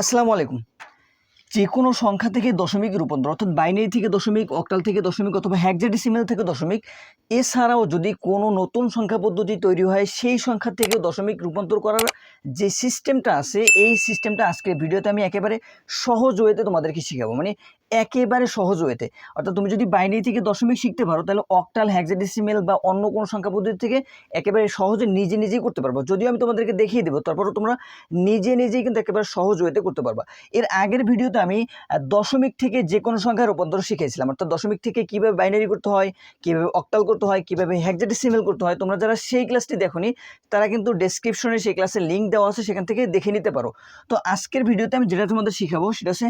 আসসালামু আলাইকুম। যে কোনো সংখ্যা থেকে দশমিক রূপান্তর, অর্থাৎ বাইনারি থেকে দশমিক অক্টাল থেকে দশমিক অথবা হ্যাকজেডিসিমেল থেকে দশমিক, এছাড়াও যদি কোনো নতুন সংখ্যা পদ্ধতি তৈরি হয়, সেই সংখ্যা থেকে দশমিক রূপান্তর করার যে সিস্টেমটা আছে, এই সিস্টেমটা আজকের ভিডিওতে আমি একেবারে সহজ ওয়েতে তোমাদেরকে শিখাবো। মানে একেবারে সহজ ওয়েতে অর্থাৎ তুমি যদি বাইনারি থেকে দশমিক শিখতে পারো, তাহলে অক্টাল হ্যাকজেডিসিমেল বা অন্য কোনো সংখ্যা পদ্ধতি থেকে একেবারে সহজে নিজে নিজেই করতে পারব। যদিও আমি তোমাদেরকে দেখিয়ে দেবো, তারপরও তোমরা নিজে নিজেই কিন্তু একেবারে সহজ ওয়েতে করতে পারবা। এর আগের ভিডিওতে আমি দশমিক থেকে যে কোনো সংখ্যার রূপান্তর শিখেছিলাম অর্থাৎ দশমিক থেকে কীভাবে বাইনারি করতে হয়, কীভাবে অক্টাল করতে হয়, কীভাবে হ্যাকজেডিসিমেল করতে হয়, তোমরা যারা সেই ক্লাসটি দেখোনি, তারা কিন্তু ডেসক্রিপশনে সেই ক্লাসের লিঙ্ক দেওয়া আছে, সেখান থেকে দেখে নিতে পারো। তো আজকের ভিডিওতে আমি যেটা তোমাদের শিখাবো, সেটা হচ্ছে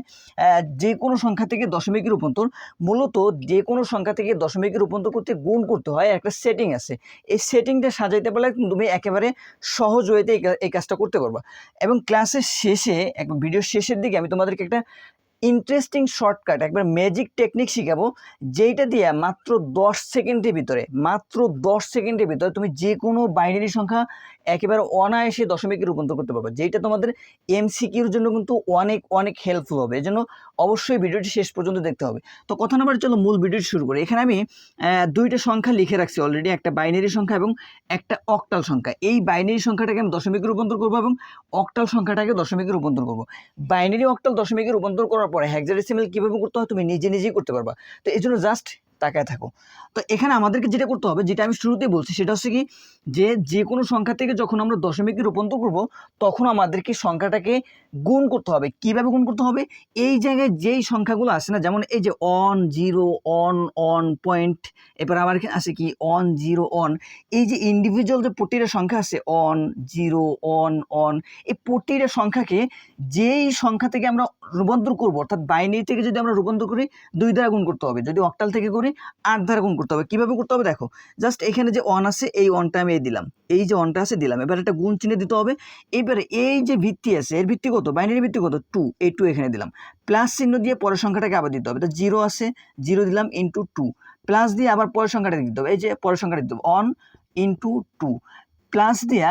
যে কোনো সংখ্যা থেকে দশমিকের রূপান্তর, মূলত যে কোনো সংখ্যা থেকে দশমিকের রূপান্তর করতে গুণ করতে হয়, একটা সেটিং আছে। এই সেটিংটা সাজাইতে পারলে তুমি একেবারে সহজ ওয়েতে এই কাজটা করতে পারবা। এবং ক্লাসের শেষে এক ভিডিওর শেষের দিকে আমি তোমাদেরকে একটা ইন্টারেস্টিং শর্টকাট একবার ম্যাজিক টেকনিক শিখাবো, যেইটা দিয়ে মাত্র দশ সেকেন্ডের ভিতরে, মাত্র দশ সেকেন্ডের ভিতরে তুমি যে কোনো বাইনারি সংখ্যা একেবারে অনায়াসে দশমিকে রূপান্তর করতে পারবে। যেইটা তোমাদের এমসিকিউর জন্য কিন্তু অনেক অনেক হেল্পফুল হবে। এজন্য অবশ্যই ভিডিওটি শেষ পর্যন্ত দেখতে হবে। তো কথা নাম্বার চলো মূল ভিডিওটি শুরু করি। এখানে আমি দুইটা সংখ্যা লিখে রাখছি অলরেডি একটা বাইনারি সংখ্যা এবং একটা অক্টাল সংখ্যা। এই বাইনারি সংখ্যাটাকে আমি দশমিকে রূপান্তর করব এবং অক্টাল সংখ্যাটাকে দশমিকে রূপান্তর করব। বাইনারি অক্টাল দশমিকে রূপান্তর করার পরে হ্যাক্সাডেসিমেল কীভাবে করতে হয়? তুমি নিজে নিজেই করতে পারবা। তো এই জন্য জাস্ট তাকায় থাকো। তো এখানে আমাদেরকে যেটা করতে হবে, যেটা আমি শুরুতেই বলছি, সেটা হচ্ছে কি যে যে কোনো সংখ্যা থেকে যখন আমরা দশমিকে রূপান্তর করব, তখন আমাদেরকে সংখ্যাটাকে গুণ করতে হবে। কীভাবে গুণ করতে হবে? এই জায়গায় যেই সংখ্যাগুলো আছে না, যেমন এই যে one zero one one point এবার আমার আছে কি অন জিরো অন এই যে ইন্ডিভিজুয়াল যে প্রতিটা সংখ্যা আছে অন জিরো অন অন এই প্রতিটা সংখ্যাকে যেই সংখ্যা থেকে আমরা রূপান্তর করব, অর্থাৎ বাইনারি থেকে যদি আমরা রূপান্তর করি, দুই দ্বারা গুণ করতে হবে। যদি অক্টাল থেকে করি আট দ্বারা গুণ করতে হবে। কীভাবে করতে হবে দেখো জাস্ট এখানে যে ওয়ান আছে, এই অনটা আমি এই দিলাম। এই যে অনটা আছে, দিলাম। এবার একটা গুণ চিহ্নে দিতে হবে। এবারে এই যে ভিত্তি আছে, এর ভিত্তি কত? বাইনারি ভিত্তি কত? টু এই টু এখানে দিলাম। প্লাস চিহ্ন দিয়ে পরের সংখ্যাটাকে আবার দিতে হবে। তো জিরো আছে জিরো দিলাম ইন্টু টু প্লাস দিয়ে আবার পরের সংখ্যাটা দিতে হবে। এই যে পরের সংখ্যাটা দিতে হবে। অন ইন্টু টু প্লাস দিয়া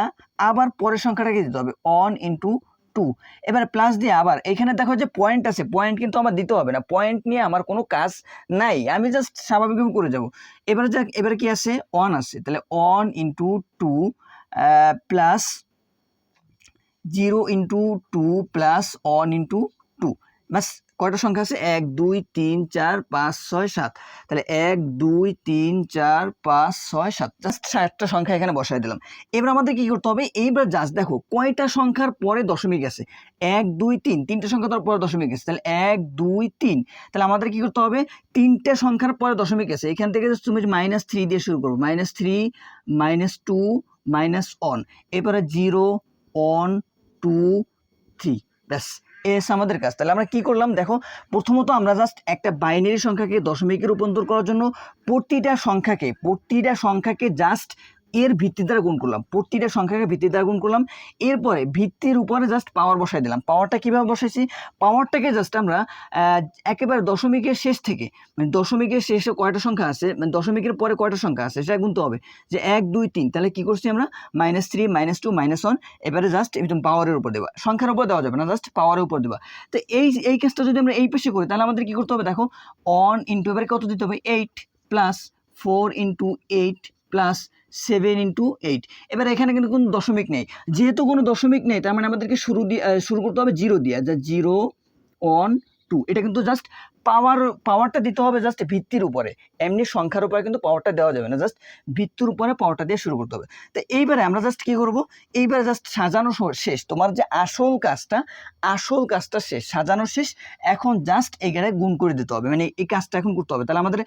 আবার পরের সংখ্যাটাকে দিতে হবে। অন ইন্টু টু এবার প্লাস দিয়ে আবার, এখানে দেখো যে পয়েন্ট আছে পয়েন্ট কিন্তু আমার দিতে হবে না। পয়েন্ট নিয়ে আমার কোনো কাজ নাই, আমি জাস্ট স্বাভাবিকভাবে করে যাব। এবারে যাক এবারে কি আছে ওয়ান আছে তাহলে one into two plus zero into two plus one into two ব্যাস কয়টা সংখ্যা আছে? এক, দুই, তিন, চার, পাঁচ, ছয়, সাত। তাহলে এক, দুই, তিন, চার, পাঁচ, ছয়, সাত। জাস্ট সাতটা সংখ্যা এখানে বসাই দিলাম। এবার আমাদের কি করতে হবে? এইবার জাস্ট দেখো, কয়টা সংখ্যার পরে দশমিক আছে? এক, দুই, তিন। তিনটে সংখ্যা তার পরে দশমিক আছে। তাহলে এক, দুই, তিন। তাহলে আমাদের কি করতে হবে? তিনটে সংখ্যার পরে দশমিক আছে। এখান থেকে তুমি মাইনাস থ্রি দিয়ে শুরু করব minus three minus two minus one এবারে জিরো অন টু থ্রি ব্যাস। এস আমাদের কাজ তাহলে আমরা কি করলাম? দেখো, প্রথমত আমরা জাস্ট একটা বাইনারি সংখ্যাকে দশমিকে রূপান্তর করার জন্য প্রতিটা সংখ্যাকে প্রতিটা সংখ্যাকে জাস্ট এর ভিত্তি দ্বারা গুণ করলাম। প্রতিটা সংখ্যাকে ভিত্তি দ্বারা গুণ করলাম। এরপরে ভিত্তির উপরে জাস্ট পাওয়ার বসাই দিলাম। পাওয়ারটা কীভাবে বসাইছি? পাওয়ারটাকে জাস্ট আমরা একেবারে দশমিকের শেষ থেকে মানে দশমিকের শেষে কয়টা সংখ্যা আছে? মানে দশমিকের পরে কয়টা সংখ্যা আছে? সেটা গুনতে হবে। যে এক, দুই, তিন, তাহলে কী করছি আমরা? Minus three minus two minus one এবারে জাস্ট একদম পাওয়ারের উপর দেবা সংখ্যার উপর দেওয়া যাবে না জাস্ট পাওয়ারের উপর দেবা তো এই এই কাজটা যদি আমরা এই পেশে করি, তাহলে আমাদের কী করতে হবে? দেখো অন ইন্টু এবারে কত দিতে হবে? Eight plus four into eight plus seven into eight এবার এখানে কিন্তু কোনো দশমিক নেই। যেহেতু কোনো দশমিক নেই, তার মানে আমাদেরকে শুরু দিয়ে শুরু করতে হবে জিরো দিয়ে, যা জিরো ওয়ান টু এটা কিন্তু জাস্ট পাওয়ার পাওয়ারটা দিতে হবে জাস্ট ভিত্তির উপরে। এমনি সংখ্যার উপরে কিন্তু পাওয়ারটা দেওয়া যাবে না জাস্ট ভিত্তির উপরে পাওয়ারটা দিয়ে শুরু করতে হবে। তো এইবারে আমরা জাস্ট কী করব? এইবারে জাস্ট সাজানো শেষ। তোমার যে আসল কাজটা আসল কাজটা শেষ, সাজানো শেষ, এখন জাস্ট এখানে গুণ করে দিতে হবে। মানে এই কাজটা এখন করতে হবে। তাহলে আমাদের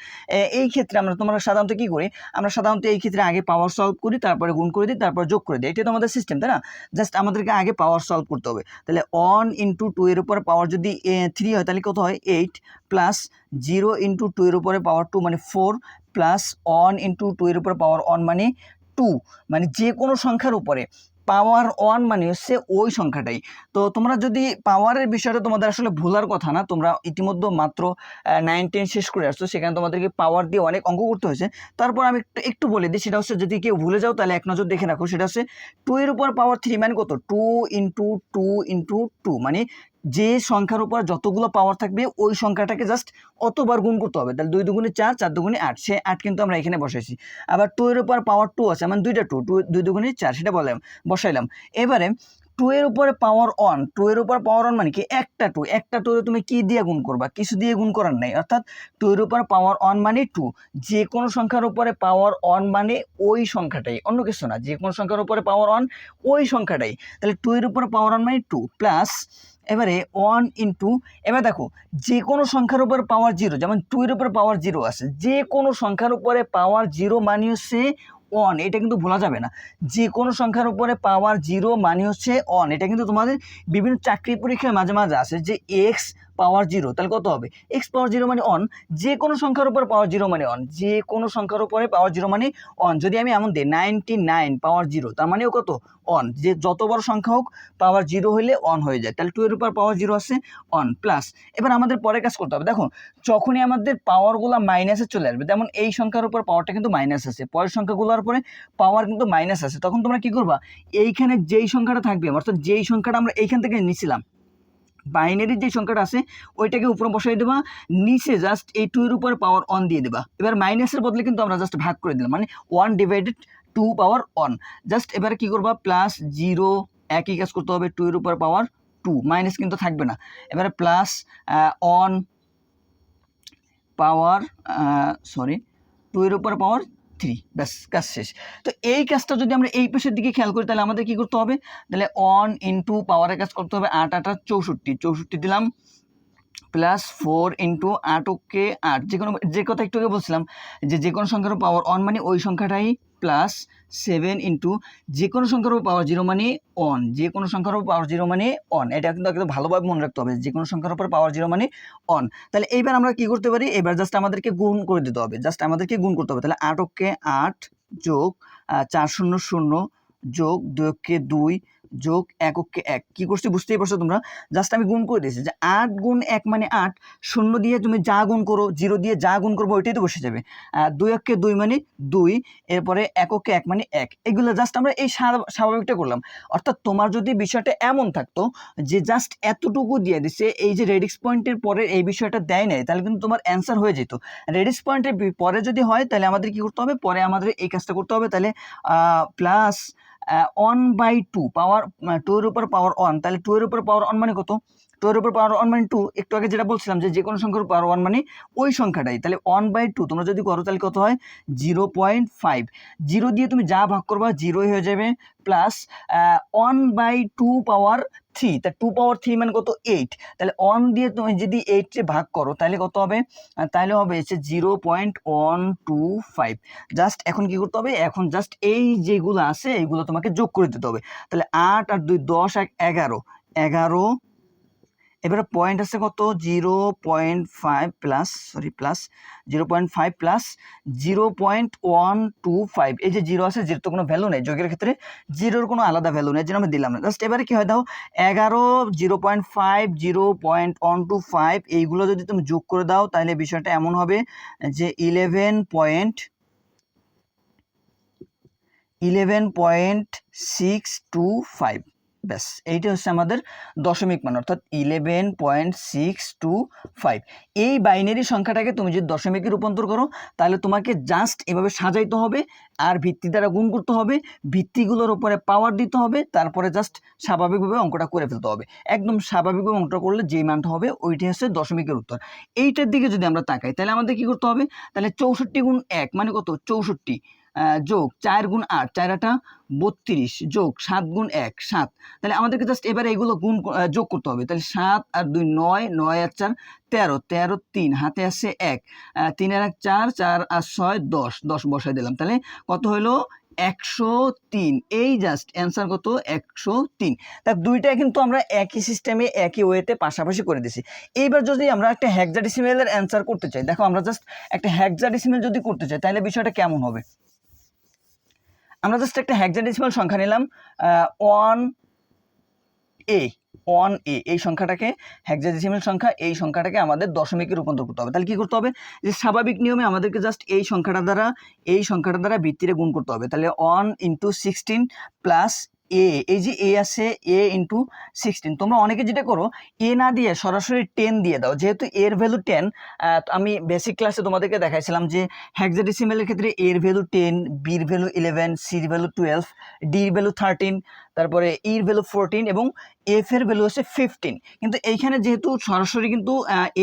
এই ক্ষেত্রে আমরা তোমরা সাধারণত কী করি? আমরা সাধারণত এই ক্ষেত্রে আগে পাওয়ার সলভ করি, তারপরে গুণ করে দিই, তারপর যোগ করে দিই। এটা তো আমাদের সিস্টেম তাই না? জাস্ট আমাদেরকে আগে পাওয়ার সলভ করতে হবে। তাহলে ওয়ান ইন্টু টু এর উপরে পাওয়ার যদি থ্রি হয়, তাহলে কত হয়? Eight plus zero into two এর উপরে পাওয়ার টু মানে four plus one into two এর উপরে পাওয়ার অন মানে টু মানে যে কোনো সংখ্যার উপরে। পাওয়ার ওয়ান মানে হচ্ছে ওই সংখ্যাটাই। তো তোমরা যদি পাওয়ারের বিষয়টা তোমাদের আসলে ভুলার কথা না, তোমরা ইতিমধ্যে মাত্র নাইন টেন শেষ করে আসছো, সেখানে তোমাদেরকে পাওয়ার দিয়ে অনেক অঙ্ক করতে হয়েছে। তারপর আমি একটু একটু বলে দিই, সেটা হচ্ছে যদি কেউ ভুলে যাও, তাহলে এক নজর দেখে রাখো, সেটা হচ্ছে টু এর উপর পাওয়ার থ্রি মানে কত? Two into two into two মানে যে সংখ্যার উপর যতগুলো পাওয়ার থাকবে, ওই সংখ্যাটাকে জাস্ট অতবার গুণ করতে হবে। তাহলে দুই দুগুণে চার চার দুগুণে আট, সে আট কিন্তু আমরা এখানে বসাইছি। আবার টু এর উপর পাওয়ার টু আছে মানে দুইটা টু টু দুই দুগুণে চার, সেটা বললাম বসাইলাম। এবারে টু এর উপরে পাওয়ার অন টু এর উপর পাওয়ার অন মানে কি? একটা টু একটা টু তুমি কি দিয়ে গুণ করবা? কিছু দিয়ে গুণ করার নাই, অর্থাৎ টু এর উপর পাওয়ার অন মানে টু যে কোনো সংখ্যার উপরে পাওয়ার অন মানে ওই সংখ্যাটাই, অন্য কিছু না, যে কোনো সংখ্যার উপরে পাওয়ার অন ওই সংখ্যাটাই। তাহলে টু এর উপরে পাওয়ার অন মানে টু প্লাস এবারে ওয়ান ইন্টু এবার দেখো যে কোনো সংখ্যার উপর পাওয়ার জিরো যেমন টু এর উপরে পাওয়ার জিরো আছে যে কোনো সংখ্যার উপরে পাওয়ার জিরো মানে হচ্ছে অন এটা কিন্তু ভোলা যাবে না। যে কোনো সংখ্যার উপরে পাওয়ার জিরো মানে হচ্ছে অন এটা কিন্তু তোমাদের বিভিন্ন চাকরি পরীক্ষায় মাঝে মাঝে আসে যে এক্স পাওয়ার জিরো তাহলে কত হবে? এক্স পাওয়ার জিরো মানে অন যে কোনো সংখ্যার উপর পাওয়ার জিরো মানে অন যে কোনো সংখ্যার উপরে পাওয়ার জিরো মানে অন যদি আমি এমন দিই নাইনটি নাইন পাওয়ার জিরো তার মানেও কত? অন যে যত বড় সংখ্যা হোক পাওয়ার জিরো হলে অন হয়ে যায়। তাহলে টু এর উপর পাওয়ার জিরো আছে অন প্লাস এবার আমাদের পরে কাজ করতে হবে। দেখো, যখনই আমাদের পাওয়ারগুলো মাইনাসে চলে আসবে, যেমন এই সংখ্যার উপর পাওয়ারটা কিন্তু মাইনাস আছে পরের সংখ্যাগুলোর পরে পাওয়ার কিন্তু মাইনাস আছে তখন তোমরা কি করবা? এইখানে যেই সংখ্যাটা থাকবে, অর্থাৎ যেই সংখ্যাটা আমরা এইখান থেকে নিছিলাম বাইনারির যে সংখ্যাটা আছে, ওইটাকে উপরে বসাই দেবা, নিচে জাস্ট এই টু এর উপরে পাওয়ার অন দিয়ে দেবা। এবার মাইনাসের বদলে কিন্তু আমরা জাস্ট ভাগ করে দিলাম মানে one divided two power one just এবারে কি করবা প্লাস জিরো একই কাজ করতে হবে টু এর উপর পাওয়ার টু মাইনাস কিন্তু থাকবে না। এবারে plus one power sorry two এর উপর পাওয়ার থ্রি ব্যাস, কাজ শেষ। তো এই কাজটা যদি আমরা এই পেশের দিকে খেয়াল করি, তাহলে আমাদের কি করতে হবে? তাহলে অন ইন্টু পাওয়ারের কাজ করতে হবে আট আট আট, চৌষট্টি। চৌষট্টি দিলাম প্লাস ফোর ইন্টু আট, ওকে আট। যে কোনো যে কথা একটু আগে বলছিলাম, যে যে কোনো সংখ্যার পাওয়ার অন মানে ওই সংখ্যাটাই প্লাস সেভেন ইন্টু যে কোনো সংখ্যার উপর পাওয়ার জিরো মানে অন যে কোনো সংখ্যার উপর পাওয়ার জিরো মানে অন এটা কিন্তু একদম ভালোভাবে মনে রাখতে হবে যে কোনো সংখ্যার উপর পাওয়ার জিরো মানে অন তাহলে এইবার আমরা কি করতে পারি? এবার জাস্ট আমাদেরকে গুণ করে দিতে হবে জাস্ট আমাদেরকে গুণ করতে হবে, তাহলে আট ওকে আট যোগ চার শূন্য শূন্য যোগ দুই ওকে দুই যোগ এককে এক। কি করছি বুঝতেই পারছ তোমরা? জাস্ট আমি গুণ করে দিয়েছি যে আট গুণ এক মানে আট, শূন্য দিয়ে তুমি যা গুণ করো, জিরো দিয়ে যা গুণ করব ওইটাই তো বসে যাবে। দুই এককে দুই মানে দুই, এরপরে এককে এক মানে এক। এগুলো জাস্ট আমরা এই স্বা- স্বাভাবিকটা করলাম। অর্থাৎ তোমার যদি বিষয়টা এমন থাকতো যে জাস্ট এতটুকু দিয়ে দিছে, এই যে রেডিক্স পয়েন্টের পরে এই বিষয়টা দেয় নাই, তাহলে কিন্তু তোমার অ্যান্সার হয়ে যেত। রেডিক্স পয়েন্টের পরে যদি হয়, তাহলে আমাদের কি করতে হবে? পরে আমাদের এই কাজটা করতে হবে। তাহলে plus one by two power two এর উপর পাওয়ার অন তাহলে টু এর উপর পাওয়ার অন মানে কত? টু এর উপর পাওয়ার অন মানে টু একটু আগে যেটা বলছিলাম যে যে কোনো সংখ্যার পাওয়ার ওয়ান মানে ওই সংখ্যাটাই। তাহলে ওয়ান বাই টু তোমরা যদি করো তাহলে কত হয়? জিরো পয়েন্ট ফাইভ জিরো দিয়ে তুমি যা ভাগ করবা জিরোই হয়ে যাবে plus one by two power three তা টু পাওয়ার থ্রি মানে কত? এইট তাহলে ওয়ান দিয়ে তুমি যদি এইটে ভাগ করো, তাহলে কত হবে? তাহলে হবে হচ্ছে zero point one two five just এখন কি করতে হবে? এখন জাস্ট এই যেগুলো আছে, এইগুলো তোমাকে যোগ করে দিতে হবে। তাহলে আট আর দুই, দশ এক এগারো। এগারো এবারে পয়েন্ট আছে কত? Zero point five plus sorry plus zero point five plus zero point one two five এই যে জিরো আছে জিরো তো কোনো ভ্যালু নেই। যোগের ক্ষেত্রে জিরোর কোনো আলাদা ভ্যালু নেই যেন আমি দিলাম না। জাস্ট এবারে কি হয় দাও এগারো zero point five zero point one two five এইগুলো যদি তুমি যোগ করে দাও, তাহলে বিষয়টা এমন হবে যে eleven point eleven point six two five ব্যাস, এইটা হচ্ছে আমাদের দশমিক মান, অর্থাৎ eleven point six two five এই বাইনারি সংখ্যাটাকে তুমি যদি দশমিকে রূপান্তর করো, তাহলে তোমাকে জাস্ট এভাবে সাজাইতে হবে, আর ভিত্তি দ্বারা গুণ করতে হবে, ভিত্তিগুলোর উপরে পাওয়ার দিতে হবে, তারপরে জাস্ট স্বাভাবিকভাবে অঙ্কটা করে ফেলতে হবে। একদম স্বাভাবিকভাবে অঙ্কটা করলে যেই মানটা হবে, ওইটাই হচ্ছে দশমিকের উত্তর। এইটার দিকে যদি আমরা তাকাই, তাহলে আমাদের কি করতে হবে? তাহলে চৌষট্টি গুণ এক মানে কত? চৌষট্টি। যোগ চার গুণ আট, চার আটা বত্রিশ, যোগ সাত গুণ এক, সাত। তাহলে আমাদেরকে জাস্ট এবারে এগুলো গুণ যোগ করতে হবে। তাহলে সাত আর দুই নয় নয় আর চার, তেরো তেরো তিন, হাতে আসছে এক। তিন আর এক, চার চার আর ছয়, দশ দশ বসায় দিলাম। তাহলে কত হলো একশো তিন। এই জাস্ট অ্যান্সার কত? একশো তিন। তা দুইটা কিন্তু আমরা একই সিস্টেমে একই ওয়েতে পাশাপাশি করে দিছি। এইবার যদি আমরা একটা হ্যাকজাডিসিমেলের অ্যান্সার করতে চাই, দেখো আমরা জাস্ট একটা হ্যাকজাডিসিমেল যদি করতে চাই, তাহলে বিষয়টা কেমন হবে? আমরা জাস্ট একটা হ্যাকজাডেসিমাল সংখ্যা নিলাম ওয়ান এ ওয়ান এ এই সংখ্যাটাকে হ্যাকজাডেসিমাল সংখ্যা, এই সংখ্যাটাকে আমাদের দশমিকে রূপান্তর করতে হবে। তাহলে কী করতে হবে? যে স্বাভাবিক নিয়মে আমাদেরকে জাস্ট এই সংখ্যাটা দ্বারা, এই সংখ্যাটা দ্বারা ভিত্তিরে গুণ করতে হবে। তাহলে one into sixteen plus A এই যে এ আছে এ ইন্টু সিক্সটিন তোমরা অনেকে যেটা করো এ না দিয়ে সরাসরি টেন দিয়ে দাও। যেহেতু এর ভ্যালু টেন আমি বেসিক ক্লাসে তোমাদেরকে দেখাইছিলাম যে হ্যাক্সাডেসিমেলের ক্ষেত্রে এর ভ্যালু টেন বির ভ্যালু ইলেভেন সির ভ্যালু টুয়েলভ ডির ভ্যালু থার্টিন তারপরে ইর ভ্যালু ফোরটিন এবং এফ এর ভ্যালু হচ্ছে ফিফটিন কিন্তু এইখানে যেহেতু সরাসরি কিন্তু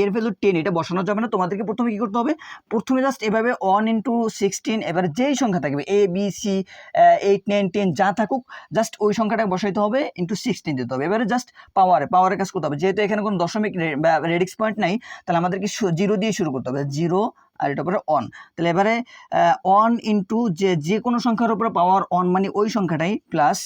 এর ভ্যালু টেন এটা বসানো যাবে না, তোমাদেরকে প্রথমে কী করতে হবে? প্রথমে জাস্ট এভাবে ওয়ান ইন্টু সিক্সটিন এবার যেই সংখ্যা থাকবে A B C eight nine ten যা থাকুক জাস্ট ওই সংখ্যাটা বসাইতে হবে ইন্টু সিক্সটিন দিতে হবে। এবারে জাস্ট পাওয়ারে পাওয়ারের কাজ করতে হবে। যেহেতু এখানে কোনো দশমিক রেডিক্স পয়েন্ট নাই, তাহলে আমাদেরকে জিরো দিয়ে শুরু করতে হবে। জিরো আর এটা পরে অন তাহলে এবারে অন ইন্টু যে যে কোনো সংখ্যার উপরে পাওয়ার অন মানে ওই সংখ্যাটাই প্লাস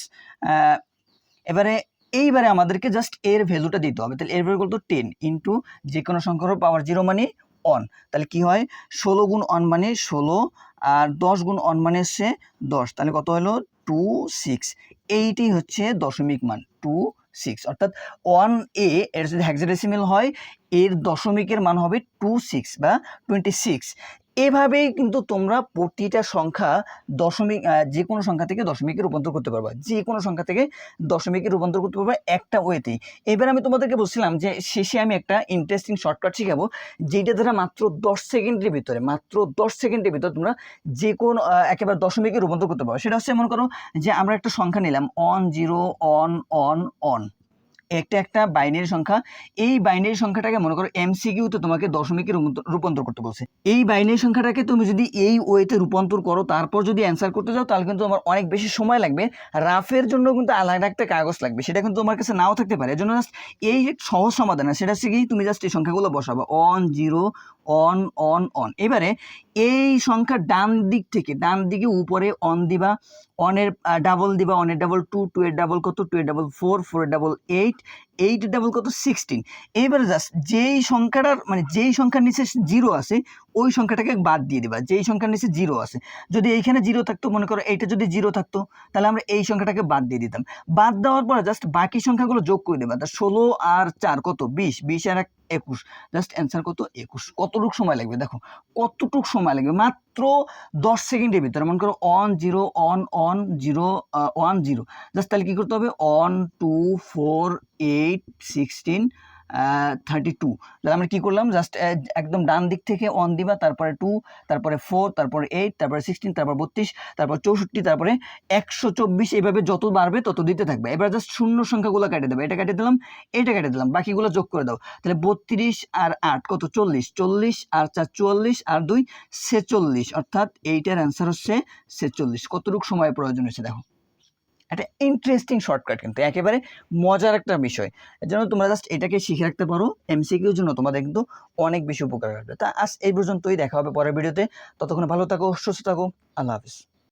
এবারে এইবারে আমাদেরকে জাস্ট এর ভ্যালুটা দিতে হবে। তাহলে এর ভ্যালু কত টেন ইন্টু যে কোনো সংখ্যার পাওয়ার জিরো মানে অন তাহলে কি হয়? ষোলো গুণ অন মানে ষোলো আর দশ গুণ অন মানে হচ্ছে দশ। তাহলে কত হলো? টু সিক্স এইটি হচ্ছে দশমিক মান। টু সিক্স অর্থাৎ ওয়ান এ এর যদি হ্যাক্সাডেসিমেল হয়, এর দশমিকের মান হবে টু সিক্স বা টোয়েন্টি সিক্স এভাবেই কিন্তু তোমরা প্রতিটা সংখ্যা দশমিক যে কোনো সংখ্যা থেকে দশমিকে রূপান্তর করতে পারবা। যে কোনো সংখ্যা থেকে দশমিকে রূপান্তর করতে পারবা একটা ওয়েতেই। এবার আমি তোমাদেরকে বলছিলাম যে শেষে আমি একটা ইন্টারেস্টিং শর্টকাট শিখাবো যেটা দ্বারা মাত্র দশ সেকেন্ডের ভিতরে, মাত্র দশ সেকেন্ডের ভিতরে তোমরা যে কোনো একেবারে দশমিকে রূপান্তর করতে পারো সেটা হচ্ছে মনে করো যে আমরা একটা সংখ্যা নিলাম one zero one one one একটা একটা বাইনারি সংখ্যা, এই বাইনারি সংখ্যাটাকে মনে করো এমসিকিউতে তোমাকে দশমিকে রূপান্তর- করতে বলছে। এই বাইনারি সংখ্যাটাকে তুমি যদি এই ওয়েতে রূপান্তর করো, তারপর যদি অ্যান্সার করতে যাও, তাহলে কিন্তু তোমার অনেক বেশি সময় লাগবে। রাফের জন্য কিন্তু আলাদা একটা কাগজ লাগবে, সেটা কিন্তু তোমার কাছে নাও থাকতে পারে। এজন্য জাস্ট এই সহজ সমাধান সেটা হচ্ছে কি, তুমি জাস্ট এই সংখ্যাগুলো বসাবো। One zero one one one এবারে এই সংখ্যা ডান দিক থেকে, ডান দিকে উপরে অন দিবা অনের ডাবল দিবা অনের ডাবল টু টু এর ডাবল কত টু এর ডাবল ফোর ফোর এর ডাবল এইট এইট ডাবল কত সিক্সটিন এইবারে জাস্ট যেই সংখ্যাটার মানে যেই সংখ্যার নিচে জিরো আছে ওই সংখ্যাটাকে বাদ দিয়ে দিবা, যেই সংখ্যার নিচে জিরো আছে। যদি এইখানে জিরো থাকতো, মনে করো এইটা যদি জিরো থাকতো, তাহলে আমরা এই সংখ্যাটাকে বাদ দিয়ে দিতাম। বাদ দেওয়ার পরে জাস্ট বাকি সংখ্যাগুলো যোগ করে দেবা। তা ষোলো আর চার কত? বিশ। বিশ আর এক, একুশ। জাস্ট অ্যান্সার কত? একুশ। কতটুক সময় লাগবে? দেখো, কতটুক সময় লাগবে? মাত্র দশ সেকেন্ডের ভিতরে, মনে করো one zero one one zero one zero just তাহলে কী করতে হবে? One two four eight sixteen thirty two তাহলে আমরা কী করলাম? জাস্ট একদম ডান দিক থেকে অন দিবা, তারপরে টু তারপরে ফোর তারপরে এইট তারপরে সিক্সটিন তারপর বত্রিশ, তারপর চৌষট্টি, তারপরে একশো চব্বিশ। এইভাবে যত বাড়বে, তত দিতে থাকবে। এবার জাস্ট শূন্য সংখ্যাগুলো কেটে দেবে। এটা কেটে দিলাম, এটা কেটে দিলাম, বাকিগুলো যোগ করে দাও। তাহলে বত্রিশ আর আট, কত? চল্লিশ। চল্লিশ আর চার, চুয়াল্লিশ আর দুই, ছেচল্লিশ। অর্থাৎ এইটার অ্যান্সার হচ্ছে ছেচল্লিশ। কতটুকু সময় প্রয়োজন হয়েছে, দেখো। একটা ইন্টারেস্টিং শর্টকাট কিন্তু, একেবারে মজার একটা বিষয়। এর জন্য তোমরা জাস্ট এটাকে শিখে রাখতে পারো এমসিকিউর জন্য তোমাদের কিন্তু অনেক বেশি উপকার হবে তা আজ এই পর্যন্তই, দেখা হবে পরের ভিডিওতে ততক্ষণ ভালো থাকো, সুস্থ থাকো, আল্লাহ হাফিজ।